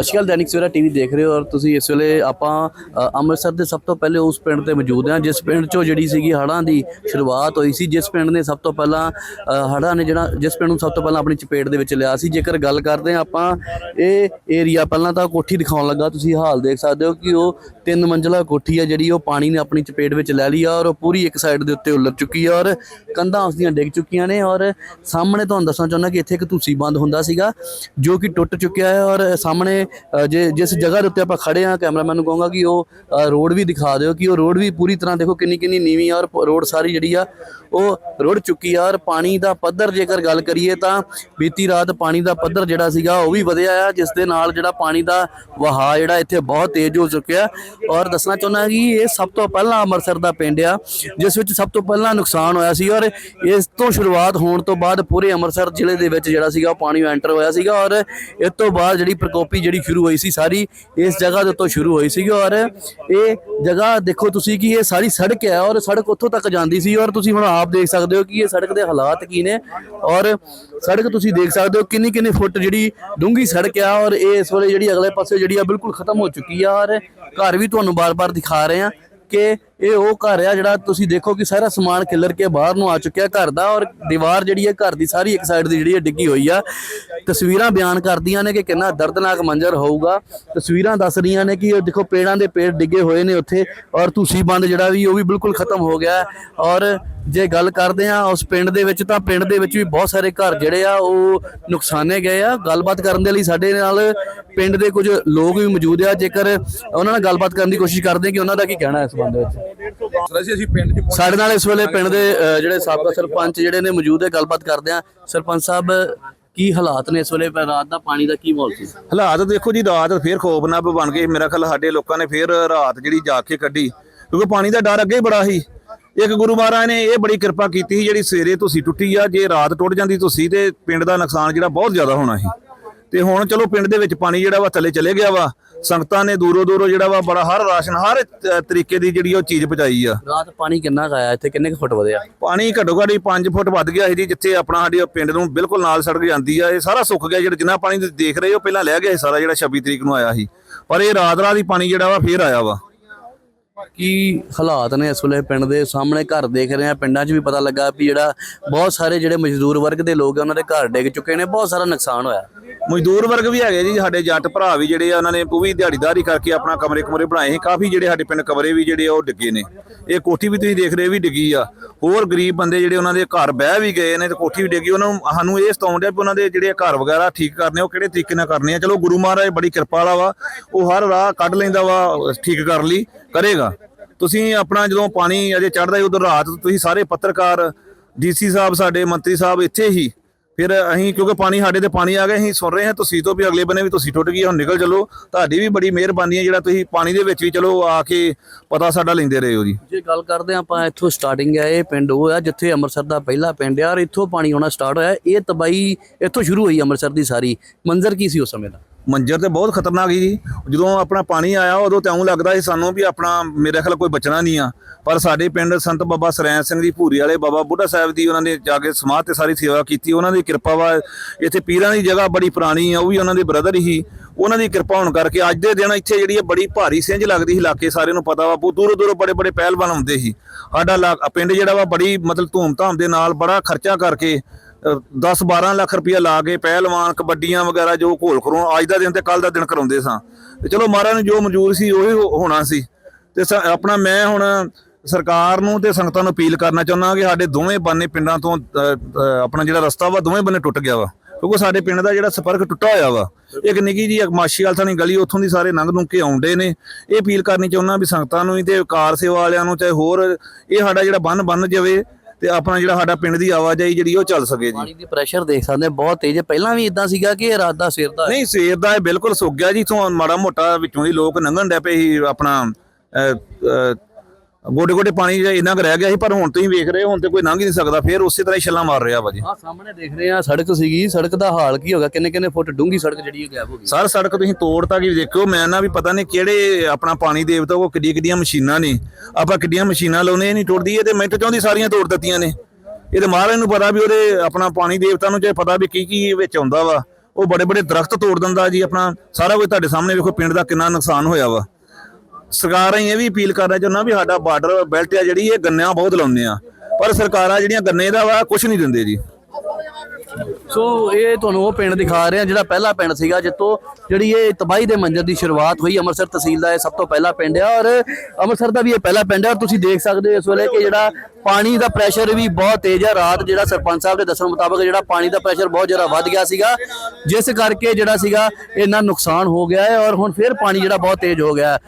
ਅਸ਼ਕਲ ਦੈਨਿਕ Savera TV ਦੇਖ ਰਹੇ ਹੋ ਔਰ ਤੁਸੀਂ ਇਸ ਵੇਲੇ ਆਪਾਂ ਅੰਮ੍ਰਿਤਸਰ ਦੇ ਸਭ ਤੋਂ ਪਹਿਲੇ ਉਸ ਪਿੰਡ ਤੇ ਮੌਜੂਦ ਹਾਂ, ਜਿਸ ਪਿੰਡ ਚੋਂ ਜਿਹੜੀ ਸੀਗੀ ਹੜ੍ਹਾਂ ਦੀ ਸ਼ੁਰੂਆਤ ਹੋਈ ਸੀ, ਜਿਸ ਪਿੰਡ ਨੇ ਸਭ ਤੋਂ ਪਹਿਲਾਂ ਹੜ੍ਹਾਂ ਨੇ ਜਿਹੜਾ, ਜਿਸ ਪਿੰਡ ਨੂੰ ਸਭ ਤੋਂ ਪਹਿਲਾਂ ਆਪਣੀ ਚਪੇਟ ਦੇ ਵਿੱਚ ਲਿਆ ਸੀ। ਜੇਕਰ ਗੱਲ ਕਰਦੇ ਹਾਂ ਆਪਾਂ, ਇਹ ਏਰੀਆ ਪਹਿਲਾਂ ਤਾਂ ਕੋਠੀ ਦਿਖਾਉਣ ਲੱਗਾ, ਤੁਸੀਂ ਹਾਲ ਦੇਖ ਸਕਦੇ ਹੋ ਕਿ ਉਹ ਤਿੰਨ ਮੰਜ਼ਲਾ ਕੋਠੀ ਆ, ਜਿਹੜੀ ਉਹ ਪਾਣੀ ਨੇ ਆਪਣੀ ਚਪੇਟ ਵਿੱਚ ਲੈ ਲਈ ਆ ਔਰ ਉਹ ਪੂਰੀ ਇੱਕ ਸਾਈਡ ਦੇ ਉੱਤੇ ਉਲਰ ਚੁੱਕੀ ਹੈ ਔਰ ਕੰਧਾਂ ਉਸ ਦੀਆਂ ਡਿੱਗ ਚੁੱਕੀਆਂ ਨੇ ਔਰ ਸਾਹਮਣੇ ਤੁਹਾਨੂੰ ਦੱਸਣਾ ਚਾਹੁੰਦਾ ਕਿ ਇੱਥੇ ਇੱਕ ਧੂਸੀ ਬੰਦ ਹੁੰਦਾ ਸੀਗਾ, ਜੋ ਕਿ ਟੁੱਟ ਚੁੱਕਿਆ ਹੈ ਔਰ ਸਾਹਮਣੇ ਅ, ਜੇ ਜਿਸ ਜਗ੍ਹਾ ਦੇ ਉੱਤੇ ਆਪਾਂ ਖੜੇ ਆ ਕੈਮਰਾਮੈਨ ਨੂੰ ਕਹੂੰਗਾ ਕਿ ਉਹ ਰੋਡ ਵੀ ਦਿਖਾ ਦਿਓ ਕਿ ਉਹ ਰੋਡ ਵੀ ਪੂਰੀ ਤਰ੍ਹਾਂ ਦੇਖੋ ਕਿੰਨੀ ਕਿੰਨੀ ਨੀਵੀਂ ਆ ਔਰ ਰੋਡ ਸਾਰੀ ਜਿਹੜੀ ਆ ਉਹ ਰੁੜ ਚੁੱਕੀ ਆ ਔਰ ਪਾਣੀ ਦਾ ਪੱਧਰ ਜੇਕਰ ਗੱਲ ਕਰੀਏ ਤਾਂ ਬੀਤੀ ਰਾਤ ਪਾਣੀ ਦਾ ਪੱਧਰ ਜਿਹੜਾ ਸੀਗਾ ਉਹ ਵੀ ਵਧਿਆ ਆ ਜਿਸ ਦੇ ਨਾਲ ਜਿਹੜਾ ਪਾਣੀ ਦਾ ਵਹਾਅ ਜਿਹੜਾ ਇੱਥੇ ਬਹੁਤ ਤੇਜ਼ ਹੋ ਚੁੱਕਿਆ ਔਰ ਦੱਸਣਾ ਚਾਹੁੰਦਾ ਕਿ ਇਹ ਸਭ ਤੋਂ ਪਹਿਲਾਂ ਅੰਮ੍ਰਿਤਸਰ ਦਾ ਪਿੰਡ ਆ ਜਿਸ ਵਿੱਚ ਸਭ ਤੋਂ ਪਹਿਲਾਂ ਨੁਕਸਾਨ ਹੋਇਆ ਸੀ ਔਰ ਇਸ ਤੋਂ ਸ਼ੁਰੂਆਤ ਹੋਣ ਤੋਂ ਬਾਅਦ ਪੂਰੇ ਅੰਮ੍ਰਿਤਸਰ ਜ਼ਿਲ੍ਹੇ ਦੇ ਵਿੱਚ ਜਿਹੜਾ ਸੀਗਾ ਉਹ ਪਾਣੀ ਐਂਟਰ ਹੋਇਆ ਸੀਗਾ ਔਰ ਇਸ ਤੋਂ ਬਾਅਦ ਜਿਹੜੀ ਪ੍ਰਕੋਪੀ ਜਿਹੜੀ ਸ਼ੁਰੂ ਹੋਈ ਸੀ ਸਾਰੀ, ਇਸ ਜਗ੍ਹਾ ਦੇ ਉੱਤੋਂ ਸ਼ੁਰੂ ਹੋਈ ਸੀਗੀ ਔਰ ਇਹ ਜਗ੍ਹਾ ਦੇਖੋ ਤੁਸੀਂ ਕਿ ਇਹ ਸਾਰੀ ਸੜਕ ਹੈ ਔਰ ਸੜਕ ਉੱਥੋਂ ਤੱਕ ਜਾਂਦੀ ਸੀ ਔਰ ਤੁਸੀਂ ਹੁਣ ਆਪ ਦੇਖ ਸਕਦੇ ਹੋ ਕਿ ਇਹ ਸੜਕ ਦੇ ਹਾਲਾਤ ਕੀ ਨੇ ਔਰ ਸੜਕ ਤੁਸੀਂ ਦੇਖ ਸਕਦੇ ਹੋ ਕਿੰਨੀ ਕਿੰਨੀ ਫੁੱਟ ਜਿਹੜੀ ਡੂੰਗੀ ਸੜਕ ਆ ਔਰ ਇਹ ਇਸ ਵੇਲੇ ਜਿਹੜੀ ਅਗਲੇ ਪਾਸੇ ਜਿਹੜੀ ਆ ਬਿਲਕੁਲ ਖਤਮ ਹੋ ਚੁੱਕੀ ਆ ਔਰ ਘਰ ਵੀ ਤੁਹਾਨੂੰ ਬਾਰ-ਬਾਰ ਦਿਖਾ ਰਹੇ ਆ ਕਿ ਇਹ ਉਹ ਘਰ ਆ ਜਿਹੜਾ ਤੁਸੀਂ ਦੇਖੋ ਕਿ ਸਾਰਾ ਸਮਾਨ ਖਿਲਰ ਕੇ ਬਾਹਰ ਨੂੰ ਆ ਚੁੱਕਿਆ ਘਰ ਦਾ ਔਰ ਦੀਵਾਰ ਜਿਹੜੀ ਹੈ ਘਰ ਦੀ ਸਾਰੀ ਇੱਕ ਸਾਈਡ ਦੀ ਜਿਹੜੀ ਹੈ ਡਿੱਗੀ ਹੋਈ ਆ। ਤਸਵੀਰਾਂ ਬਿਆਨ ਕਰਦੀਆਂ ਨੇ ਕਿ ਕਿੰਨਾ ਦਰਦਨਾਕ ਮੰਜ਼ਰ ਹੋਊਗਾ। ਤਸਵੀਰਾਂ ਦੱਸ ਰਹੀਆਂ ਨੇ ਕਿ ਇਹ ਦੇਖੋ ਪੇੜਾਂ ਦੇ ਪੇੜ ਡਿੱਗੇ ਹੋਏ ਨੇ ਉੱਥੇ ਔਰ ਤੁਸੀਂ ਬੰਦ ਜਿਹੜਾ ਵੀ ਉਹ ਵੀ ਬਿਲਕੁਲ ਖਤਮ ਹੋ ਗਿਆ ਔਰ ਜੇ ਗੱਲ ਕਰਦੇ ਆ ਉਸ ਪਿੰਡ ਦੇ ਵਿੱਚ ਤਾਂ ਪਿੰਡ ਦੇ ਵਿੱਚ ਵੀ ਬਹੁਤ ਸਾਰੇ ਘਰ ਜਿਹੜੇ ਆ ਉਹ ਨੁਕਸਾਨੇ ਗਏ ਆ। ਗੱਲਬਾਤ ਕਰਨ ਦੇ ਲਈ ਸਾਡੇ ਨਾਲ ਪਿੰਡ ਦੇ ਕੁਝ ਲੋਕ ਵੀ ਮੌਜੂਦ ਆ। ਜੇਕਰ ਉਹਨਾਂ ਨਾਲ ਗੱਲਬਾਤ ਕਰਨ ਦੀ ਕੋਸ਼ਿਸ਼ ਕਰਦੇ ਕਿ ਉਹਨਾਂ ਦਾ ਕੀ ਕਹਿਣਾ ਇਸ ਸੰਬੰਧ ਵਿੱਚ। ਸਾਡੇ ਨਾਲ ਇਸ ਵੇਲੇ ਪਿੰਡ ਦੇ ਜਿਹੜੇ ਸਾਬਕਾ ਸਰਪੰਚ ਜਿਹੜੇ ਨੇ ਮੌਜੂਦ ਹੈ, ਗੱਲਬਾਤ ਕਰਦੇ ਆ ਸਰਪੰਚ ਸਾਹਿਬ ਕੀ ਹਾਲਾਤ ਨੇ ਇਸ ਵੇਲੇ? ਰਾਤ ਦਾ ਪਾਣੀ ਦਾ ਕੀ ਮਾਹੌਲ ਸੀ? ਹਾਲਾਤ ਦੇਖੋ ਜੀ, ਰਾਤ ਫੇਰ ਖੋਫਨਾਕ ਬਣ ਗਏ ਮੇਰਾ ਖਿਆਲ ਸਾਡੇ ਲੋਕਾਂ ਨੇ ਫੇਰ ਰਾਤ ਜਿਹੜੀ ਜਾ ਕੇ ਕੱਢੀ। ਕਿਉਂਕਿ ਪਾਣੀ ਦਾ ਡਰ ਅੱਗੇ ਹੀ ਬੜਾ ਸੀ। ਇੱਕ ਗੁਰੂ ਮਹਾਰਾਜ ਨੇ ਇਹ ਬੜੀ ਕਿਰਪਾ ਕੀਤੀ ਸੀ ਜਿਹੜੀ ਸਵੇਰੇ ਤੁਸੀਂ ਟੁੱਟੀ ਆ, ਜੇ ਰਾਤ ਟੁੱਟ ਜਾਂਦੀ ਤੁਸੀਂ ਤੇ ਪਿੰਡ ਦਾ ਨੁਕਸਾਨ ਜਿਹੜਾ ਬਹੁਤ ਜ਼ਿਆਦਾ ਹੋਣਾ ਸੀ। ਤੇ ਹੁਣ ਚਲੋ ਪਿੰਡ ਦੇ ਵਿੱਚ ਪਾਣੀ ਜਿਹੜਾ ਵਾ ਥੱਲੇ ਚਲੇ ਗਿਆ ਵਾ। ਸੰਗਤਾਂ ਨੇ ਦੂਰੋਂ ਦੂਰੋਂ ਜਿਹੜਾ ਵਾ ਬੜਾ ਹਰ ਰਾਸ਼ਨ ਹਰ ਤਰੀਕੇ ਦੀ ਜਿਹੜੀ ਉਹ ਚੀਜ਼ ਪਹੁੰਚਾਈ ਆ। ਰਾਤ ਪਾਣੀ ਕਿੰਨਾ ਆਇਆ? ਇੱਥੇ ਕਿੰਨੇ ਕੁ ਫੁੱਟ ਵਧਿਆ? ਪਾਣੀ ਘੱਟੋ ਘੱਟ 5 ਫੁੱਟ ਵੱਧ ਗਿਆ ਸੀ ਜੀ ਜਿੱਥੇ ਆਪਣਾ ਸਾਡੇ ਪਿੰਡ ਨੂੰ ਬਿਲਕੁਲ ਨਾਲ ਸੜਕ ਜਾਂਦੀ ਆ। ਇਹ ਸਾਰਾ ਸੁੱਕ ਗਿਆ ਜਿਹੜਾ ਜਿੰਨਾ ਪਾਣੀ ਤੁਸੀਂ ਦੇਖ ਰਹੇ ਹੋ ਪਹਿਲਾਂ ਲੈ ਗਿਆ ਸਾਰਾ ਜਿਹੜਾ 26 ਤਰੀਕ ਨੂੰ ਆਇਆ ਸੀ। ਪਰ ਇਹ ਰਾਤ ਰਾਤ ਹੀ ਪਾਣੀ ਜਿਹੜਾ ਵਾ ਫੇਰ ਆਇਆ ਵਾ। ਕੀ ਹਾਲਾਤ ਨੇ ਇਸ ਵੇਲੇ ਪਿੰਡ ਦੇ ਸਾਹਮਣੇ? ਘਰ ਦੇਖ ਰਹੇ ਆ ਪਿੰਡਾਂ 'ਚ ਵੀ ਪਤਾ ਲੱਗਾ ਵੀ ਜਿਹੜਾ ਬਹੁਤ ਸਾਰੇ ਜਿਹੜੇ ਮਜ਼ਦੂਰ ਵਰਗ ਦੇ ਲੋਕ ਆ, ਉਹਨਾਂ ਦੇ ਘਰ ਡਿੱਗ ਚੁੱਕੇ ਨੇ, ਬਹੁਤ ਸਾਰਾ ਨੁਕਸਾਨ ਹੋਇਆ। ਮਜ਼ਦੂਰ ਵਰਗ ਵੀ ਹੈਗੇ ਜੀ, ਸਾਡੇ ਜੱਟ ਭਰਾ ਵੀ ਜਿਹੜੇ ਆ, ਉਹਨਾਂ ਨੇ ਉਹ ਵੀ ਦਿਹਾੜੀਦਾਰੀ ਕਰਕੇ ਆਪਣਾ ਕਮਰੇ ਕਮਰੇ ਬਣਾਏ ਸੀ, ਕਾਫੀ ਜਿਹੜੇ ਸਾਡੇ ਪਿੰਡ ਕਮਰੇ ਵੀ ਜਿਹੜੇ ਆ, ਉਹ ਡਿੱਗੇ ਨੇ। ਇਹ ਕੋਠੀ ਵੀ ਤੁਸੀਂ ਦੇਖ ਰਹੇ ਵੀ ਡਿੱਗੀ ਆ। ਹੋਰ ਗਰੀਬ ਬੰਦੇ ਜਿਹੜੇ ਉਹਨਾਂ ਦੇ ਘਰ ਬਹਿ ਵੀ ਗਏ ਨੇ ਤੇ ਕੋਠੀ ਵੀ ਡਿੱਗੀ, ਉਹਨਾਂ ਨੂੰ ਸਾਨੂੰ ਇਹ ਸਤਾਉਣ ਡਿਆ ਵੀ ਉਹਨਾਂ ਦੇ ਜਿਹੜੇ ਘਰ ਵਗੈਰਾ ਠੀਕ ਕਰਨੇ, ਉਹ ਕਿਹੜੇ ਤਰੀਕੇ ਨਾਲ ਕਰਨੇ ਆ। ਚਲੋ ਗੁਰੂ ਮਹਾਰਾਜ ਬੜੀ ਕਿਰਪਾ ਵਾਲਾ ਵਾ, ਉਹ ਹਰ ਰਾਹ ਕੱਢ ਲੈਂਦਾ ਵਾ, ਠੀਕ ਕਰ ਲਈ। ਕਰੇਗਾ। ਤੁਸੀਂ ਆਪਣਾ ਜਦੋਂ ਪਾਣੀ ਅਜੇ ਚੜਦਾ ਉਦੋਂ ਰਾਤ ਤੁਸੀਂ ਸਾਰੇ ਪੱਤਰਕਾਰ, ਡੀਸੀ ਸਾਹਿਬ, ਸਾਡੇ ਮੰਤਰੀ ਸਾਹਿਬ ਇੱਥੇ ਹੀ। ਫਿਰ ਅਸੀਂ ਕਿਉਂਕਿ ਪਾਣੀ ਸਾਡੇ ਤੇ ਪਾਣੀ ਆ ਗਿਆ, ਅਸੀਂ ਸੁਣ ਰਹੇ ਹਾਂ, ਤੁਸੀਂ ਤੋਂ ਵੀ ਅਗਲੇ ਬੰਨੇ ਵੀ ਤੁਸੀਂ ਟੁੱਟ ਗਈ ਹੁਣ ਨਿਕਲ ਚਲੋ। ਤੁਹਾਡੀ ਵੀ ਬੜੀ ਮਿਹਰਬਾਨੀ ਹੈ, ਜਿਹੜਾ ਤੁਸੀਂ ਪਾਣੀ ਦੇ ਵਿੱਚ ਵੀ ਚਲੋ ਆ ਕੇ ਪਤਾ ਸਾਡਾ ਲੈਂਦੇ ਰਹੇ ਹੋ ਜੀ। ਜੇ ਗੱਲ ਕਰਦੇ ਹਾਂ, ਆਪਾਂ ਇੱਥੋਂ ਸਟਾਰਟਿੰਗ ਹੈ ਇਹ ਪਿੰਡ ਉਹ ਆ, ਜਿੱਥੇ ਅੰਮ੍ਰਿਤਸਰ ਦਾ ਪਹਿਲਾ ਪਿੰਡ ਆ, ਔਰ ਇੱਥੋਂ ਪਾਣੀ ਆਉਣਾ ਸਟਾਰਟ ਹੋਇਆ, ਇਹ ਤਬਾਈ ਇੱਥੋਂ ਸ਼ੁਰੂ ਹੋਈ ਅੰਮ੍ਰਿਤਸਰ ਦੀ ਸਾਰੀ। ਮੰਜ਼ਰ ਕੀ ਸੀ ਉਸ ਸਮੇਂ ਦਾ? ਮੰਜਰ ਤੇ ਬਹੁਤ ਖਤਰਨਾਕ ਸੀ ਜੀ। ਜਦੋਂ ਆਪਣਾ ਪਾਣੀ ਆਇਆ, ਉਦੋਂ ਤਾਂ ਇਉਂ ਲੱਗਦਾ ਸੀ ਸਾਨੂੰ ਵੀ ਆਪਣਾ ਮੇਰੇ ਖਿਆਲ ਕੋਈ ਬਚਣਾ ਨਹੀਂ ਆ। ਪਰ ਸਾਡੇ ਪਿੰਡ ਸੰਤ ਬਾਬਾ ਸਰੈਣ ਸਿੰਘ ਦੀ ਭੂਰੀ ਵਾਲੇ ਬਾਬਾ ਬੁੱਢਾ ਸਾਹਿਬ ਦੀ ਉਹਨਾਂ ਨੇ ਜਾ ਕੇ ਸਮਾਧ ਤੇ ਸਾਰੀ ਸੇਵਾ ਕੀਤੀ। ਉਹਨਾਂ ਦੀ ਕਿਰਪਾ ਵਾ, ਇੱਥੇ ਪੀਰਾਂ ਦੀ ਜਗ੍ਹਾ ਬੜੀ ਪੁਰਾਣੀ ਆ, ਉਹ ਵੀ ਉਹਨਾਂ ਦੇ ਬ੍ਰਦਰ ਹੀ ਉਹਨਾਂ ਦੀ ਕਿਰਪਾ ਹੋਣ ਕਰਕੇ ਅੱਜ ਦੇ ਦਿਨ ਇੱਥੇ ਜਿਹੜੀ ਇਹ ਬੜੀ ਭਾਰੀ ਸਿੰਝ ਲੱਗਦੀ ਸੀ, ਇਲਾਕੇ ਸਾਰੇ ਨੂੰ ਪਤਾ ਵਾ। ਬਹੁਤ ਦੂਰੋਂ ਦੂਰੋਂ ਬੜੇ ਬੜੇ ਪਹਿਲਵਾਨ ਆਉਂਦੇ ਸੀ। ਸਾਡਾ ਲਾ- ਪਿੰਡ ਜਿਹੜਾ ਵਾ ਬੜੀ ਮਤਲਬ ਧੂਮ-ਧਾਮ ਦੇ ਨਾਲ ਬੜਾ ਖਰਚਾ ਕਰਕੇ 10-12 ਲੱਖ ਰੁਪਇਆ ਲਾ ਕੇ ਪਹਿਲਵਾਨ, ਕਬੱਡੀਆਂ ਵਗੈਰਾ ਜੋ ਘੋਲ ਖਰੋਂ ਅੱਜ ਦਾ ਦਿਨ ਤੇ ਕੱਲ ਦਾ ਦਿਨ ਕਰਾਉਂਦੇ ਸਾਂ। ਤੇ ਚਲੋ ਮਹਾਰਾਜ ਨੂੰ ਜੋ ਮਨਜ਼ੂਰ ਸੀ, ਉਹੀ ਹੋਣਾ ਸੀ। ਤੇ ਆਪਣਾ ਮੈਂ ਹੁਣ ਸਰਕਾਰ ਨੂੰ ਤੇ ਸੰਗਤਾਂ ਨੂੰ ਅਪੀਲ ਕਰਨਾ ਚਾਹੁੰਦਾ ਕਿ ਸਾਡੇ ਦੋਵੇਂ ਬੰਨੇ ਪਿੰਡਾਂ ਤੋਂ ਆਪਣਾ ਜਿਹੜਾ ਰਸਤਾ ਵਾ, ਦੋਵੇਂ ਬੰਨੇ ਟੁੱਟ ਗਿਆ ਵਾ। ਕਿਉਂਕਿ ਸਾਡੇ ਪਿੰਡ ਦਾ ਜਿਹੜਾ ਸੰਪਰਕ ਟੁੱਟਾ ਹੋਇਆ ਵਾ, ਇੱਕ ਨਿੱਕੀ ਜੀ ਮਾਸ਼ੀ ਵਾਲ ਗਲੀ, ਉੱਥੋਂ ਦੀ ਸਾਰੇ ਨੰਗ ਨੂੰ ਕੇ ਆਉਂਦੇ ਨੇ। ਇਹ ਅਪੀਲ ਕਰਨੀ ਚਾਹੁੰਦਾ ਵੀ ਸੰਗਤਾਂ ਨੂੰ ਵੀ ਤੇ ਕਾਰ ਸੇਵਾ ਵਾਲਿਆਂ ਨੂੰ, ਚਾਹੇ ਹੋਰ, ਇਹ ਸਾਡਾ ਜਿਹੜਾ ਬੰਨ ਬੰਨ ਜਾਵੇ ਤੇ ਆਪਣਾ ਜਿਹੜਾ ਸਾਡਾ ਪਿੰਡ ਦੀ ਆਵਾਜਾਈ ਜਿਹੜੀ ਉਹ ਚੱਲ ਸਕੇ ਜੀ ਪਾਣੀ ਦੀ ਪ੍ਰੈਸ਼ਰ ਦੇਖ ਸਕਦੇ ਹਾਂ, ਬਹੁਤ ਤੇਜ਼ ਹੈ ਪਹਿਲਾਂ ਵੀ ਇਦਾਂ ਸੀਗਾ ਕਿ ਇਹ ਰਾਤ ਦਾ ਸਿਰ ਦਾ ਹੈ। ਨਹੀਂ ਸਵੇਰ ਦਾ ਇਹ ਬਿਲਕੁਲ ਸੁੱਕ ਗਿਆ ਜੀ ਇਥੋਂ ਮਾੜਾ ਮੋਟਾ ਵਿੱਚੋਂ ਦੀ ਲੋਕ ਲੰਘਣ ਡੈ ਪਏ ਸੀ ਆਪਣਾ ਗੋਡੇ ਗੋਡੇ ਪਾਣੀ ਜਿਹੜਾ ਇੰਨਾ ਕੁ ਰਹਿ ਗਿਆ ਸੀ ਪਰ ਹੁਣ ਤੁਸੀਂ ਵੇਖ ਰਹੇ ਹੋ ਹੁਣ ਤੇ ਕੋਈ ਲੰਘ ਹੀ ਨਹੀਂ ਸਕਦਾ ਫੇਰ ਉਸੇ ਤਰ੍ਹਾਂ ਹੀ ਛੱਲਾਂ ਮਾਰ ਰਿਹਾ ਵਾ ਜੀ। ਆਹ ਸਾਹਮਣੇ ਦੇਖ ਰਹੇ ਆ ਸੜਕ ਸੀਗੀ ਸੜਕ ਦਾ ਹਾਲ ਕੀ ਹੋਗਾ ਕਿੰਨੇ ਕਿੰਨੇ ਫੁੱਟ ਡੂੰਗੀ ਸੜਕ ਜਿਹੜੀ ਇਹ ਗਾਇਬ ਹੋ ਗਈ। ਸਰ ਸੜਕ ਤੁਸੀਂ ਤੋੜ ਤਾਂ ਕੀ ਦੇਖਿਓ ਮੈਂ ਨਾ ਵੀ ਪਤਾ ਨਹੀਂ ਕਿਹੜੇ ਆਪਣਾ ਪਾਣੀ ਦੇਵਤਾ ਕੋ ਕਿੱਡੀਆਂ ਕਿੱਡੀਆਂ ਮਸ਼ੀਨਾਂ ਨੇ। ਆਪਾਂ ਕਿੱਡੀਆਂ ਮਸ਼ੀਨਾਂ ਲਾਉਨੇ ਇਹ ਨਹੀਂ ਟੁੱਟਦੀ ਇਹ ਤੇ ਮਿੰਟ ਚੋਂ ਦੀ ਸਾਰੀਆਂ ਤੋੜ ਦਿੱਤੀਆਂ ਨੇ। ਇਹ ਤੇ ਮਹਾਰਾਜ ਨੂੰ ਪਤਾ ਵੀ ਉਹਦੇ ਆਪਣਾ ਪਾਣੀ ਦੇਵਤਾ ਨੂੰ ਚਾਹੇ ਪਤਾ ਵੀ ਕੀ ਕੀ ਵਿੱਚ ਆਉਂਦਾ ਵਾ ਉਹ ਬੜੇ ਬੜੇ ਦਰਖਤ ਤੋੜ ਦਿੰਦਾ ਜੀ ਆਪਣਾ ਸਾਰਾ ਕੁਝ ਤੁਹਾਡੇ ਸਾਹਮਣੇ ਵੇਖੋ ਪਿੰਡ ਦਾ ਕਿੰਨਾ ਨੁਕਸਾਨ ਹੋਇਆ ਵਾ। ਸਰਕਾਰਾਂ ਹੀ ਇਹ ਵੀ ਅਪੀਲ ਕਰਨਾ ਚਾਹੁੰਦਾ ਵੀ ਸਾਡਾ ਬਾਰਡਰ ਬੈਲਟ ਆ ਜਿਹੜੀ, ਇਹ ਗੰਨਿਆਂ ਬਹੁਤ ਲਾਉਂਦੇ ਆ। ਪਰ ਸਰਕਾਰਾਂ ਜਿਹੜੀਆਂ ਗੰਨੇ ਦਾ ਵਾ ਕੁਝ ਨਹੀਂ ਦਿੰਦੇ ਜੀ। ਸੋ ਇਹ ਤੁਹਾਨੂੰ ਉਹ ਪਿੰਡ ਦਿਖਾ ਰਹੇ ਆ ਜਿਹੜਾ ਪਹਿਲਾ ਪਿੰਡ ਸੀਗਾ ਜਿੱਥੋਂ ਜਿਹੜੀ ਇਹ ਤਬਾਹੀ ਦੇ ਮੰਜ਼ਰ ਦੀ ਸ਼ੁਰੂਆਤ ਹੋਈ ਅੰਮ੍ਰਿਤਸਰ ਤਹਿਸੀਲ ਦਾ ਇਹ ਸਭ ਤੋਂ ਪਹਿਲਾ ਪਿੰਡ ਆ। ਔਰ ਅੰਮ੍ਰਿਤਸਰ ਦਾ ਵੀ ਇਹ ਪਹਿਲਾ ਪਿੰਡ ਆ ਔਰ ਤੁਸੀਂ ਦੇਖ ਸਕਦੇ ਹੋ ਇਸ ਵੇਲੇ ਕਿ ਜਿਹੜਾ ਪਾਣੀ ਦਾ ਪ੍ਰੈਸ਼ਰ ਵੀ ਬਹੁਤ ਤੇਜ਼ ਆ। ਰਾਤ ਜਿਹੜਾ ਸਰਪੰਚ ਸਾਹਿਬ ਦੇ ਦੱਸਣ ਮੁਤਾਬਕ ਜਿਹੜਾ ਪਾਣੀ ਦਾ ਪ੍ਰੈਸ਼ਰ ਬਹੁਤ ਜ਼ਿਆਦਾ ਵੱਧ ਗਿਆ ਸੀਗਾ ਜਿਸ ਕਰਕੇ ਜਿਹੜਾ ਸੀਗਾ ਇੰਨਾ ਨੁਕਸਾਨ ਹੋ ਗਿਆ ਹੈ ਔਰ ਹੁਣ ਫਿਰ ਪਾਣੀ ਜਿਹੜਾ ਬਹੁਤ ਤੇਜ਼ ਹੋ ਗਿਆ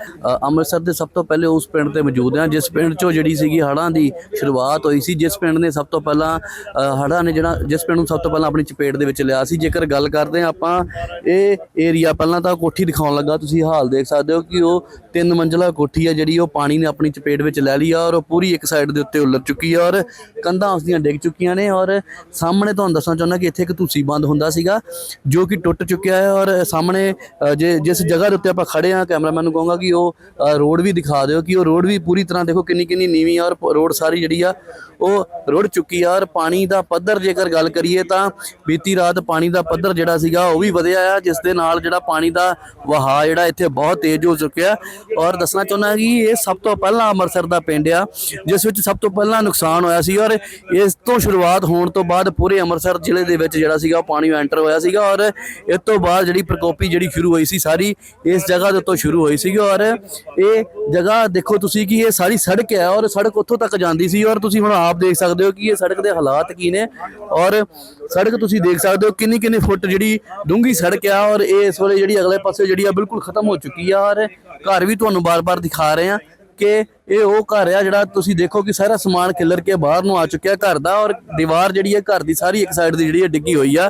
ਅੰਮ੍ਰਿਤਸਰ ਦੇ ਸਭ ਤੋਂ ਪਹਿਲੇ ਉਸ ਪਿੰਡ ਤੇ ਮੌਜੂਦ ਹਾਂ ਜਿਸ ਪਿੰਡ ਚੋਂ ਜਿਹੜੀ ਸੀਗੀ ਹੜ੍ਹਾਂ ਦੀ ਸ਼ੁਰੂਆਤ ਹੋਈ ਸੀ ਜਿਸ ਪਿੰਡ ਨੇ ਸਭ ਤੋਂ ਪਹਿਲਾਂ ਅ, ਹੜ੍ਹਾਂ ਨੇ ਜਿਹੜਾ ਜਿਸ ਪਿੰਡ ਨੂੰ ਸਭ ਤੋਂ ਪਹਿਲਾਂ ਆਪਣੀ ਚਪੇਟ ਦੇ ਵਿੱਚ ਲਿਆ ਸੀ। ਜੇਕਰ ਗੱਲ ਕਰਦੇ ਹਾਂ ਆਪਾਂ, ਇਹ ਏਰੀਆ ਪਹਿਲਾਂ ਤਾਂ ਕੋਠੀ ਦਿਖਾਉਣ ਲੱਗਾ। ਤੁਸੀਂ ਹਾਲ ਦੇਖ ਸਕਦੇ ਹੋ ਕਿ ਉਹ ਤਿੰਨ ਮੰਜ਼ਲਾ ਕੋਠੀ ਆ ਜਿਹੜੀ ਉਹ ਪਾਣੀ ਨੇ ਆਪਣੀ ਚਪੇਟ ਵਿੱਚ ਲੈ ਲਈ ਆ ਔਰ ਉਹ ਪੂਰੀ ਇੱਕ ਸਾਈਡ ਦੇ ਉੱਤੇ ਉੱਲਰ ਚੁੱਕੀ ਆ ਔਰ ਕੰਧਾਂ ਉਸ ਦੀਆਂ ਡਿੱਗ ਚੁੱਕੀਆਂ ਨੇ ਔਰ ਸਾਹਮਣੇ ਤੁਹਾਨੂੰ ਦੱਸਣਾ ਚਾਹੁੰਦਾ ਕਿ ਇੱਥੇ ਇੱਕ ਧੂਸੀ ਬੰਦ ਹੁੰਦਾ ਸੀਗਾ, ਜੋ ਕਿ ਟੁੱਟ ਚੁੱਕਿਆ ਹੈ ਔਰ ਸਾਹਮਣੇ ਜੇ, ਜਿਸ ਜਗ੍ਹਾ ਦੇ ਉੱਤੇ ਆਪਾਂ ਖੜੇ ਆ ਕੈਮਰਾਮੈਨ ਨੂੰ ਕਹੂੰਗਾ ਕਿ ਉਹ ਰੋਡ ਵੀ ਦਿਖਾ ਦਿਓ ਕਿ ਉਹ ਰੋਡ ਵੀ ਪੂਰੀ ਤਰ੍ਹਾਂ ਦੇਖੋ ਕਿੰਨੀ ਕਿੰਨੀ ਨੀਵੀਂ ਆ ਔਰ ਰੋਡ ਸਾਰੀ ਜਿਹੜੀ ਆ ਉਹ ਰੁੜ ਚੁੱਕੀ ਆ ਔਰ ਪਾਣੀ ਦਾ ਪੱਧਰ ਜੇਕਰ ਗੱਲ ਕਰੀਏ ਤਾਂ ਬੀਤੀ ਰਾਤ ਪਾਣੀ ਦਾ ਪੱਧਰ ਜਿਹੜਾ ਸੀਗਾ ਉਹ ਵੀ ਵਧਿਆ ਆ, ਜਿਸ ਦੇ ਨਾਲ ਜਿਹੜਾ ਪਾਣੀ ਦਾ ਵਹਾਅ ਜਿਹੜਾ ਇੱਥੇ ਬਹੁਤ ਤੇਜ਼ ਹੋ ਚੁੱਕਿਆ। ਔਰ ਦੱਸਣਾ ਚਾਹੁੰਦਾ ਕਿ ਇਹ ਸਭ ਤੋਂ ਪਹਿਲਾਂ ਅੰਮ੍ਰਿਤਸਰ ਦਾ ਪਿੰਡ ਆ, ਜਿਸ ਵਿੱਚ ਸਭ ਤੋਂ ਪਹਿਲਾਂ ਨੁਕਸਾਨ ਹੋਇਆ ਸੀ ਔਰ ਇਸ ਤੋਂ ਸ਼ੁਰੂਆਤ ਹੋਣ ਤੋਂ ਬਾਅਦ ਪੂਰੇ ਅੰਮ੍ਰਿਤਸਰ ਜ਼ਿਲ੍ਹੇ ਦੇ ਵਿੱਚ ਜਿਹੜਾ ਸੀਗਾ ਉਹ ਪਾਣੀ ਐਂਟਰ ਹੋਇਆ ਸੀਗਾ ਔਰ ਇਸ ਤੋਂ ਬਾਅਦ ਜਿਹੜੀ ਪ੍ਰਕੋਪੀ ਜਿਹੜੀ ਸ਼ੁਰੂ ਹੋਈ ਸੀ ਸਾਰੀ, ਇਸ ਜਗ੍ਹਾ ਦੇ ਉੱਤੋਂ ਸ਼ੁਰੂ ਹੋਈ ਸੀਗੀ ਔਰ ਇਹ ਜਗ੍ਹਾ ਦੇਖੋ ਤੁਸੀਂ ਕਿ ਇਹ ਸਾਰੀ ਸੜਕ ਹੈ ਔਰ ਸੜਕ ਉੱਥੋਂ ਤੱਕ ਜਾਂਦੀ ਸੀ ਔਰ ਤੁਸੀਂ ਹੁਣ ਆਪ ਦੇਖ ਸਕਦੇ ਹੋ ਕਿ ਇਹ ਸੜਕ ਦੇ ਹਾਲਾਤ ਕੀ ਨੇ ਔਰ ਸੜਕ ਤੁਸੀਂ ਦੇਖ ਸਕਦੇ ਹੋ ਕਿੰਨੀ ਕਿੰਨੀ ਫੁੱਟ ਜਿਹੜੀ ਡੂੰਘੀ ਸੜਕ ਆ ਔਰ ਇਹ ਇਸ ਵੇਲੇ ਜਿਹੜੀ ਅਗਲੇ ਪਾਸੇ ਜਿਹੜੀ ਆ ਬਿਲਕੁਲ ਖਤਮ ਹੋ ਚੁੱਕੀ ਆ ਔਰ ਘਰ ਵੀ ਤੁਹਾਨੂੰ ਬਾਰ-ਬਾਰ ਦਿਖਾ ਰਹੇ ਹਾਂ ਕਿ ਇਹ ਉਹ ਘਰ ਆ ਜਿਹੜਾ ਤੁਸੀਂ ਦੇਖੋ ਕਿ ਸਾਰਾ ਸਮਾਨ ਖਿਲਰ ਕੇ ਬਾਹਰ ਨੂੰ ਆ ਚੁੱਕਿਆ ਘਰ ਦਾ ਔਰ ਦੀਵਾਰ ਜਿਹੜੀ ਹੈ ਘਰ ਦੀ ਸਾਰੀ ਇੱਕ ਸਾਈਡ ਦੀ ਜਿਹੜੀ ਹੈ ਡਿੱਗੀ ਹੋਈ ਆ।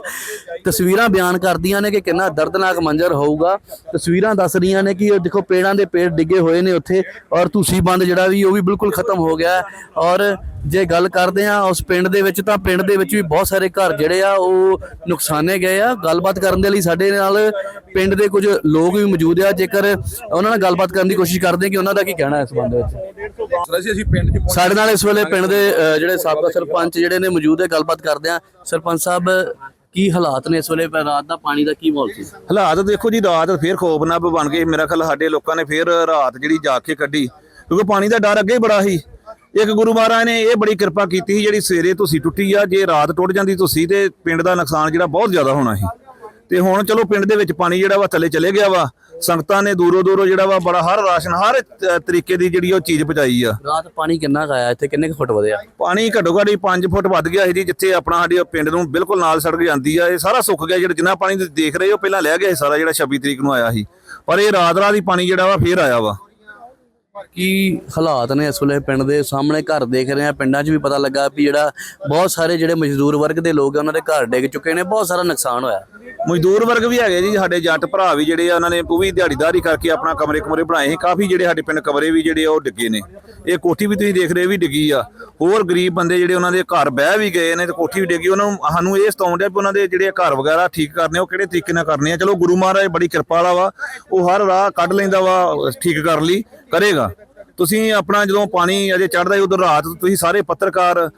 ਤਸਵੀਰਾਂ ਬਿਆਨ ਕਰਦੀਆਂ ਨੇ ਕਿ ਕਿੰਨਾ ਦਰਦਨਾਕ ਮੰਜ਼ਰ ਹੋਊਗਾ। ਤਸਵੀਰਾਂ ਦੱਸ ਰਹੀਆਂ ਨੇ ਕਿ ਉਹ ਦੇਖੋ ਪੇੜਾਂ ਦੇ ਪੇੜ ਡਿੱਗੇ ਹੋਏ ਨੇ ਉੱਥੇ ਔਰ ਤੁਸੀਂ ਬੰਦ ਜਿਹੜਾ ਵੀ ਉਹ ਵੀ ਬਿਲਕੁਲ ਖਤਮ ਹੋ ਗਿਆ ਔਰ ਜੇ ਗੱਲ ਕਰਦੇ ਆ ਉਸ ਪਿੰਡ ਦੇ ਵਿੱਚ ਤਾਂ ਪਿੰਡ ਦੇ ਵਿੱਚ ਵੀ ਬਹੁਤ ਸਾਰੇ ਘਰ ਜਿਹੜੇ ਆ ਉਹ ਨੁਕਸਾਨੇ ਗਏ ਆ। ਗੱਲਬਾਤ ਕਰਨ ਦੇ ਲਈ ਸਾਡੇ ਨਾਲ ਪਿੰਡ ਦੇ ਕੁਝ ਲੋਕ ਵੀ ਮੌਜੂਦ ਆ। ਜੇਕਰ ਉਹਨਾਂ ਨਾਲ ਗੱਲਬਾਤ ਕਰਨ ਦੀ ਕੋਸ਼ਿਸ਼ ਕਰਦੇ ਕਿ ਉਹਨਾਂ ਦਾ ਕੀ ਕਹਿਣਾ ਹੈ ਇਸ ਸੰਬੰਧ ਵਿੱਚ। ਅਸੀਂ ਅਸੀਂ ਪਿੰਡ 'ਚ ਪਹੁੰਚੇ ਸਾਡੇ ਨਾਲ ਇਸ ਵੇਲੇ ਪਿੰਡ ਦੇ ਅ, ਜਿਹੜੇ ਸਾਬਕਾ ਸਰਪੰਚ ਜਿਹੜੇ ਨੇ ਮੌਜੂਦ ਹੈ ਗੱਲਬਾਤ ਕਰਦੇ ਆ ਸਰਪੰਚ ਸਾਹਿਬ ਕੀ ਹਾਲਾਤ ਨੇ ਇਸ ਵੇਲੇ? ਰਾਤ ਦਾ ਪਾਣੀ ਦਾ ਕੀ ਮਾਹੌਲ ਸੀ? ਹਾਲਾਤ ਦੇਖੋ ਜੀ ਰਾਤ ਫੇਰ ਖੌਫਨਾਕ ਬਣ ਗਏ। ਮੇਰਾ ਖਿਆਲ ਸਾਡੇ ਲੋਕਾਂ ਨੇ ਫੇਰ ਰਾਤ ਜਿਹੜੀ ਜਾ ਕੇ ਕੱਢੀ। ਕਿਉਂਕਿ ਪਾਣੀ ਦਾ ਡਰ ਅੱਗੇ ਹੀ ਬੜਾ ਸੀ। ਇੱਕ ਗੁਰੂ ਮਹਾਰਾਜ ਨੇ ਇਹ ਬੜੀ ਕਿਰਪਾ ਕੀਤੀ ਸੀ ਜਿਹੜੀ ਸਵੇਰੇ ਤੁਸੀਂ ਟੁੱਟੀ ਆ ਜੇ ਰਾਤ ਟੁੱਟ ਜਾਂਦੀ ਤੁਸੀਂ ਤੇ ਪਿੰਡ ਦਾ ਨੁਕਸਾਨ ਜਿਹੜਾ ਬਹੁਤ ਜ਼ਿਆਦਾ ਹੋਣਾ ਸੀ। ਤੇ ਹੁਣ ਚਲੋ ਪਿੰਡ ਦੇ ਵਿੱਚ ਪਾਣੀ ਜਿਹੜਾ ਵਾ ਥੱਲੇ ਚਲੇ ਗਿਆ ਵਾ ਸੰਗਤਾਂ ਨੇ ਦੂਰੋਂ ਦੂਰੋਂ ਜਿਹੜਾ ਵਾ ਬੜਾ ਹਰ ਰਾਸ਼ਨ ਹਰ ਤਰੀਕੇ ਦੀ ਜਿਹੜੀ ਉਹ ਚੀਜ਼ ਪਹੁੰਚਾਈ ਆ। ਰਾਤ ਪਾਣੀ ਕਿੰਨਾ ਆਇਆ ਇੱਥੇ ਕਿੰਨੇ ਫੁੱਟ ਵਧਿਆ? ਪਾਣੀ ਘੱਟੋ ਘੱਟ 5 ਫੁੱਟ ਵੱਧ ਗਿਆ ਸੀ ਜੀ ਜਿੱਥੇ ਆਪਣਾ ਸਾਡੇ ਪਿੰਡ ਨੂੰ ਬਿਲਕੁਲ ਨਾਲ ਸੜਕ ਜਾਂਦੀ ਆ ਇਹ ਸਾਰਾ ਸੁੱਕ ਗਿਆ ਜਿਹੜਾ ਜਿੰਨਾ ਪਾਣੀ ਤੁਸੀਂ ਦੇਖ ਰਹੇ ਹੋ ਪਹਿਲਾਂ ਲੈ ਗਿਆ ਸੀ ਸਾਰਾ ਜਿਹੜਾ 26 ਤਰੀਕ ਨੂੰ ਆਇਆ ਸੀ। ਪਰ ਇਹ ਰਾਤ ਰਾਤ ਹੀ ਪਾਣੀ ਜਿਹੜਾ ਵਾ ਫੇਰ ਆਇਆ ਵਾ। ਕੀ ਹਾਲਾਤ ਨੇ ਇਸ ਵੇਲੇ ਪਿੰਡ ਦੇ ਸਾਹਮਣੇ? ਘਰ ਦੇਖ ਰਹੇ ਆ ਪਿੰਡਾਂ 'ਚ ਵੀ ਪਤਾ ਲੱਗਾ ਵੀ ਜਿਹੜਾ ਬਹੁਤ ਸਾਰੇ ਜਿਹੜੇ ਮਜ਼ਦੂਰ ਵਰਗ ਦੇ ਲੋਕ ਆ, ਉਹਨਾਂ ਦੇ ਘਰ ਡਿੱਗ ਚੁੱਕੇ ਨੇ, ਬਹੁਤ ਸਾਰਾ ਨੁਕਸਾਨ ਹੋਇਆ। ਮਜ਼ਦੂਰ ਵਰਗ ਵੀ ਹੈਗੇ ਜੀ, ਸਾਡੇ ਜੱਟ ਭਰਾ ਵੀ ਜਿਹੜੇ ਆ, ਉਹਨਾਂ ਨੇ ਉਹ ਵੀ ਦਿਹਾੜੀਦਾਰੀ ਕਰਕੇ ਆਪਣਾ ਕਮਰੇ ਕਮਰੇ ਬਣਾਏ ਸੀ, ਕਾਫੀ ਜਿਹੜੇ ਸਾਡੇ ਪਿੰਡ ਕਮਰੇ ਵੀ ਜਿਹੜੇ ਆ, ਉਹ ਡਿੱਗੇ ਨੇ। ਇਹ ਕੋਠੀ ਵੀ ਤੁਸੀਂ ਦੇਖ ਰਹੇ ਵੀ ਡਿੱਗੀ ਆ। ਹੋਰ ਗਰੀਬ ਬੰਦੇ ਜਿਹੜੇ ਉਹਨਾਂ ਦੇ ਘਰ ਬਹਿ ਵੀ ਗਏ ਨੇ ਤੇ ਕੋਠੀ ਵੀ ਡਿੱਗੀ, ਉਹਨਾਂ ਨੂੰ ਸਾਨੂੰ ਇਹ ਸਤਾਉਣ ਡਿਆ ਵੀ ਉਹਨਾਂ ਦੇ ਜਿਹੜੇ ਘਰ ਵਗੈਰਾ ਠੀਕ ਕਰਨੇ, ਉਹ ਕਿਹੜੇ ਤਰੀਕੇ ਨਾਲ ਕਰਨੇ ਆ। ਚਲੋ ਗੁਰੂ ਮਹਾਰਾਜ ਬੜੀ ਕਿਰਪਾ ਵਾਲਾ ਵਾ, ਉਹ ਹਰ ਰਾਹ ਕੱਢ ਲੈਂਦਾ ਵਾ, ਠੀਕ ਕਰ ਲਈ। ਕਰੇਗਾ। ਤੁਸੀਂ ਆਪਣਾ ਜਦੋਂ ਪਾਣੀ ਅਜੇ ਚੜਦਾ ਉਦੋਂ ਰਾਤ, ਤੁਸੀਂ ਸਾਰੇ ਪੱਤਰਕਾਰ,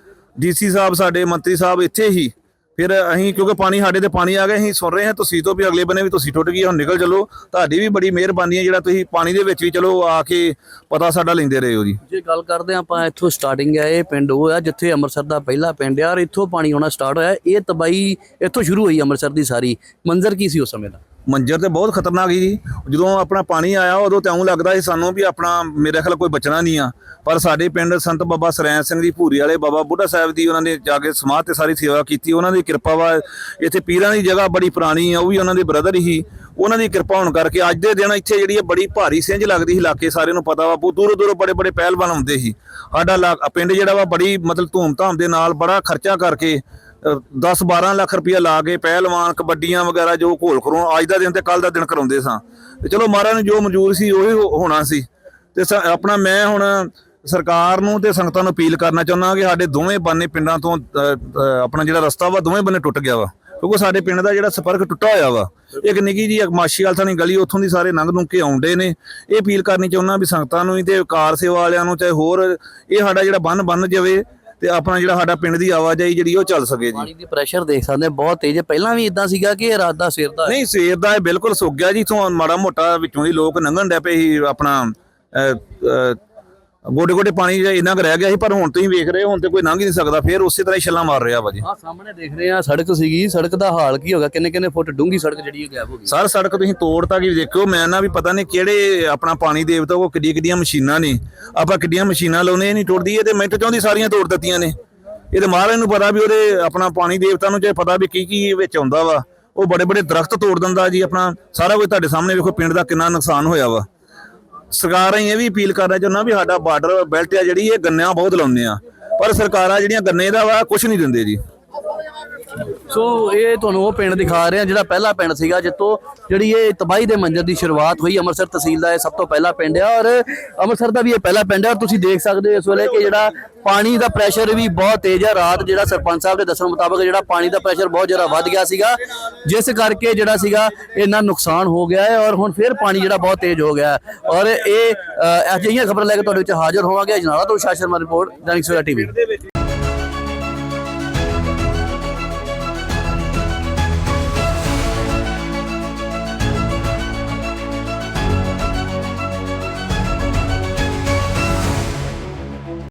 ਡੀਸੀ ਸਾਹਿਬ, ਸਾਡੇ ਮੰਤਰੀ ਸਾਹਿਬ ਇੱਥੇ ਹੀ। ਫਿਰ ਅਸੀਂ ਕਿਉਂਕਿ ਪਾਣੀ ਸਾਡੇ ਤੇ ਪਾਣੀ ਆ ਗਿਆ, ਅਸੀਂ ਸੁਣ ਰਹੇ ਹਾਂ, ਤੁਸੀਂ ਤੋਂ ਵੀ ਅਗਲੇ ਬੰਨੇ ਵੀ ਤੁਸੀਂ ਟੁੱਟ ਗਈ ਹੁਣ ਨਿਕਲ ਚੱਲੋ। ਤੁਹਾਡੀ ਵੀ ਬੜੀ ਮਿਹਰਬਾਨੀ ਹੈ, ਜਿਹੜਾ ਤੁਸੀਂ ਪਾਣੀ ਦੇ ਵਿੱਚ ਵੀ ਚਲੋ ਆ ਕੇ ਪਤਾ ਸਾਡਾ ਲੈਂਦੇ ਰਹੇ ਹੋ ਜੀ। ਜੇ ਗੱਲ ਕਰਦੇ ਹਾਂ, ਆਪਾਂ ਇੱਥੋਂ ਸਟਾਰਟਿੰਗ ਹੈ, ਇਹ ਪਿੰਡ ਉਹ ਆ ਜਿੱਥੇ ਅੰਮ੍ਰਿਤਸਰ ਦਾ ਪਹਿਲਾ ਪਿੰਡ ਆ ਔਰ ਇੱਥੋਂ ਪਾਣੀ ਆਉਣਾ ਸਟਾਰਟ ਹੋਇਆ, ਇਹ ਤਬਾਈ ਇੱਥੋਂ ਸ਼ੁਰੂ ਹੋਈ ਅੰਮ੍ਰਿਤਸਰ ਦੀ ਸਾਰੀ। ਮੰਜ਼ਰ ਕੀ ਸੀ ਉਸ ਸਮੇਂ ਦਾ? ਮੰਜਰ ਤੇ ਬਹੁਤ ਖਤਰਨਾਕ ਸੀ ਜੀ। ਜਦੋਂ ਆਪਣਾ ਪਾਣੀ ਆਇਆ, ਉਦੋਂ ਤੇ ਲੱਗਦਾ ਸੀ ਸਾਨੂੰ ਵੀ ਆਪਣਾ, ਮੇਰੇ ਖਿਆਲ ਕੋਈ ਬਚਣਾ ਨਹੀਂ ਆ। ਪਰ ਸਾਡੇ ਪਿੰਡ ਸੰਤ ਬਾਬਾ ਸਰੈਣ ਸਿੰਘ ਦੀ ਭੂਰੀ ਵਾਲੇ ਬਾਬਾ ਬੁੱਢਾ ਸਾਹਿਬ ਦੀ ਉਹਨਾਂ ਨੇ ਜਾ ਕੇ ਸਮਾਧ ਤੇ ਸਾਰੀ ਸੇਵਾ ਕੀਤੀ। ਉਹਨਾਂ ਦੀ ਕਿਰਪਾ ਵਾ, ਇੱਥੇ ਪੀਰਾਂ ਦੀ ਜਗ੍ਹਾ ਬੜੀ ਪੁਰਾਣੀ ਆ, ਉਹ ਵੀ ਉਹਨਾਂ ਦੇ ਬ੍ਰਦਰ ਹੀ। ਉਹਨਾਂ ਦੀ ਕਿਰਪਾ ਹੋਣ ਕਰਕੇ ਅੱਜ ਦੇ ਦਿਨ ਇੱਥੇ ਜਿਹੜੀ ਇਹ ਬੜੀ ਭਾਰੀ ਸਿੰਝ ਲੱਗਦੀ ਸੀ, ਇਲਾਕੇ ਸਾਰਿਆਂ ਨੂੰ ਪਤਾ ਵਾ, ਬਹੁਤ ਦੂਰੋਂ ਦੂਰੋਂ ਬੜੇ ਬੜੇ ਪਹਿਲਵਾਨ ਆਉਂਦੇ ਸੀ। ਸਾਡਾ ਇਲਾ- ਪਿੰਡ ਜਿਹੜਾ ਵਾ ਬੜੀ ਮਤਲਬ ਧੂਮ-ਧਾਮ ਦੇ ਨਾਲ ਬੜਾ ਖਰਚਾ ਕਰਕੇ 10-12 ਲੱਖ ਰੁਪਇਆ ਲਾ ਕੇ ਪਹਿਲਵਾਨ, ਕਬੱਡੀਆਂ ਵਗੈਰਾ ਜੋ ਘੋਲ ਕਰੋ ਅੱਜ ਦਾ ਦਿਨ ਤੇ ਕੱਲ ਦਾ ਦਿਨ ਕਰਾਉਂਦੇ ਸਾਂ। ਤੇ ਚਲੋ ਮਹਾਰਾਜ ਨੂੰ ਜੋ ਮਨਜ਼ੂਰ ਸੀ, ਉਹੀ ਹੋਣਾ ਸੀ। ਤੇ ਸ- ਆਪਣਾ ਮੈਂ ਹੁਣ ਸਰਕਾਰ ਨੂੰ ਤੇ ਸੰਗਤਾਂ ਨੂੰ ਅਪੀਲ ਕਰਨਾ ਚਾਹੁੰਦਾ ਕਿ ਸਾਡੇ ਦੋਵੇਂ ਬੰਨੇ ਪਿੰਡਾਂ ਤੋਂ ਆਪਣਾ ਜਿਹੜਾ ਰਸਤਾ ਵਾ, ਦੋਵੇਂ ਬੰਨੇ ਟੁੱਟ ਗਿਆ ਵਾ। ਕਿਉਂਕਿ ਸਾਡੇ ਪਿੰਡ ਦਾ ਜਿਹੜਾ ਸੰਪਰਕ ਟੁੱਟਾ ਹੋਇਆ ਵਾ। ਇੱਕ ਨਿੱਕੀ ਜੀ ਮਾਸ਼ੀ ਵਾਲ ਗਲੀ, ਉੱਥੋਂ ਦੀ ਸਾਰੇ ਲੰਘ ਨੂੰ ਕੇ ਆਉਂਦੇ ਨੇ। ਇਹ ਅਪੀਲ ਕਰਨੀ ਚਾਹੁੰਦਾ ਵੀ ਸੰਗਤਾਂ ਨੂੰ ਵੀ ਤੇ ਕਾਰ ਸੇਵਾ ਵਾਲਿਆਂ ਨੂੰ, ਚਾਹੇ ਹੋਰ, ਇਹ ਸਾਡਾ ਜਿਹੜਾ ਬੰਨ ਬੰਨ ਜਾਵੇ ਤੇ ਆਪਣਾ ਜਿਹੜਾ ਸਾਡਾ ਪਿੰਡ ਦੀ ਆਵਾਜਾਈ ਜਿਹੜੀ ਉਹ ਚੱਲ ਸਕੇ ਜੀ ਪਾਣੀ ਦੀ ਪ੍ਰੈਸ਼ਰ ਦੇਖ ਸਕਦੇ ਹਾਂ, ਬਹੁਤ ਤੇਜ਼ ਹੈ ਪਹਿਲਾਂ ਵੀ ਇਦਾਂ ਸੀਗਾ ਕਿ ਇਹ ਰਾਤ ਦਾ ਸਿਰ ਦਾ। ਨਹੀਂ ਸਵੇਰ ਦਾ ਇਹ ਬਿਲਕੁਲ ਸੁੱਕ ਗਿਆ ਜੀ ਇਥੋਂ ਮਾੜਾ ਮੋਟਾ ਵਿੱਚੋਂ ਦੀ ਲੋਕ ਲੰਘਣ ਡੈ ਪਏ ਸੀ ਆਪਣਾ ਗੋਡੇ ਗੋਡੇ ਪਾਣੀ ਜਿਹਾ ਇੰਨਾ ਕੁ ਰਹਿ ਗਿਆ ਸੀ ਪਰ ਹੁਣ ਤੁਸੀਂ ਵੇਖ ਰਹੇ ਹੋ ਹੁਣ ਤੇ ਕੋਈ ਲੰਘ ਹੀ ਨਹੀਂ ਸਕਦਾ ਫੇਰ ਉਸੇ ਤਰ੍ਹਾਂ ਹੀ ਛੱਲਾਂ ਮਾਰ ਰਿਹਾ ਵਾ ਜੀ। ਆਹ ਸਾਹਮਣੇ ਦੇਖ ਰਹੇ ਆ ਸੜਕ ਸੀਗੀ ਸੜਕ ਦਾ ਹਾਲ ਕੀ ਹੋਗਾ ਕਿੰਨੇ ਕਿੰਨੇ ਫੁੱਟ ਡੂੰਗੀ ਸੜਕ ਜਿਹੜੀ ਇਹ ਗਾਇਬ ਹੋ ਗਈ। ਸਰ ਸੜਕ ਤੁਸੀਂ ਤੋੜ ਤੱਕ ਹੀ ਦੇਖਿਓ ਮੈਂ ਨਾ ਵੀ ਪਤਾ ਨਹੀਂ ਕਿਹੜੇ ਆਪਣਾ ਪਾਣੀ ਦੇਵਤਾ ਕੋ ਕਿੱਡੀ ਕਿੱਡੀਆਂ ਮਸ਼ੀਨਾਂ ਨੇ। ਆਪਾਂ ਕਿੱਡੀਆਂ ਮਸ਼ੀਨਾਂ ਲਾਉਨੇ ਨਹੀਂ ਟੁੱਟਦੀ ਇਹ ਤੇ ਮਿੰਟ ਚੋਂ ਦੀ ਸਾਰੀਆਂ ਤੋੜ ਦਿੱਤੀਆਂ ਨੇ। ਇਹ ਤੇ ਮਹਾਰਾਜ ਨੂੰ ਪਤਾ ਵੀ ਉਹਦੇ ਆਪਣਾ ਪਾਣੀ ਦੇਵਤਾ ਨੂੰ ਜੇ ਪਤਾ ਵੀ ਕੀ ਕੀ ਵਿੱਚ ਆਉਂਦਾ ਵਾ। ਉਹ ਬੜੇ ਬੜੇ ਦਰਖਤ ਤੋੜ ਦਿੰਦਾ ਜੀ ਆਪਣਾ। ਸਾਰਾ ਕੁਝ ਤੁਹਾਡੇ ਸਾਹਮਣੇ ਵੇਖੋ ਪਿੰਡ ਦਾ ਕਿੰਨਾ ਨੁਕਸਾਨ ਹੋਇਆ ਵਾ। ਸਰਕਾਰਾਂ ਹੀ ਇਹ ਵੀ ਅਪੀਲ ਕਰਨਾ ਚਾਹੁੰਦਾ ਵੀ ਸਾਡਾ ਬਾਰਡਰ ਬੈਲਟ ਆ ਜਿਹੜੀ ਇਹ ਗੰਨਿਆਂ ਬਹੁਤ ਲਾਉਂਦੇ ਆ। ਪਰ ਸਰਕਾਰਾਂ ਜਿਹੜੀਆਂ ਗੰਨੇ ਦਾ ਵਾ ਕੁਝ ਨਹੀਂ ਦਿੰਦੇ ਜੀ। ਸੋ ਇਹ ਤੁਹਾਨੂੰ ਉਹ ਪਿੰਡ ਦਿਖਾ ਰਹੇ ਆ ਜਿਹੜਾ ਪਹਿਲਾ ਪਿੰਡ ਸੀਗਾ, ਜਿੱਥੋਂ ਜਿਹੜੀ ਇਹ ਤਬਾਹੀ ਦੇ ਮੰਜ਼ਰ ਦੀ ਸ਼ੁਰੂਆਤ ਹੋਈ ਅੰਮ੍ਰਿਤਸਰ ਤਹਿਸੀਲ ਦਾ, ਇਹ ਸਭ ਤੋਂ ਪਹਿਲਾ ਪਿੰਡ ਆ। ਔਰ ਅੰਮ੍ਰਿਤਸਰ ਦਾ ਵੀ ਇਹ ਪਹਿਲਾ ਪਿੰਡ ਹੈ ਔਰ ਤੁਸੀਂ ਦੇਖ ਸਕਦੇ ਹੋ ਇਸ ਵੇਲੇ ਕਿ ਜਿਹੜਾ ਪਾਣੀ ਦਾ ਪ੍ਰੈਸ਼ਰ ਵੀ ਬਹੁਤ ਤੇਜ਼ ਹੈ ਰਾਤ ਜਿਹੜਾ ਸਰਪੰਚ ਸਾਹਿਬ ਦੇ ਦੱਸਣ ਮੁਤਾਬਕ ਜਿਹੜਾ ਪਾਣੀ ਦਾ ਪ੍ਰੈਸ਼ਰ ਬਹੁਤ ਜ਼ਿਆਦਾ ਵੱਧ ਗਿਆ ਸੀਗਾ, ਜਿਸ ਕਰਕੇ ਜਿਹੜਾ ਸੀਗਾ ਇੰਨਾ ਨੁਕਸਾਨ ਹੋ ਗਿਆ ਹੈ, ਔਰ ਹੁਣ ਫਿਰ ਪਾਣੀ ਜਿਹੜਾ ਬਹੁਤ ਤੇਜ਼ ਹੋ ਗਿਆ ਔਰ ਇਹ ਅਜਿਹੀਆਂ ਖਬਰਾਂ ਲੈ ਕੇ ਤੁਹਾਡੇ ਵਿੱਚ ਹਾਜ਼ਰ ਹੋਵਾਂਗੇ। ਜਨਾਲਾ ਤੋਂ ਸ਼ਾਸ਼ਰਮਾ ਰਿਪੋਰਟ, ਦੈਨਿਕ ਸਵੇਰਾ ਟੀਵੀ।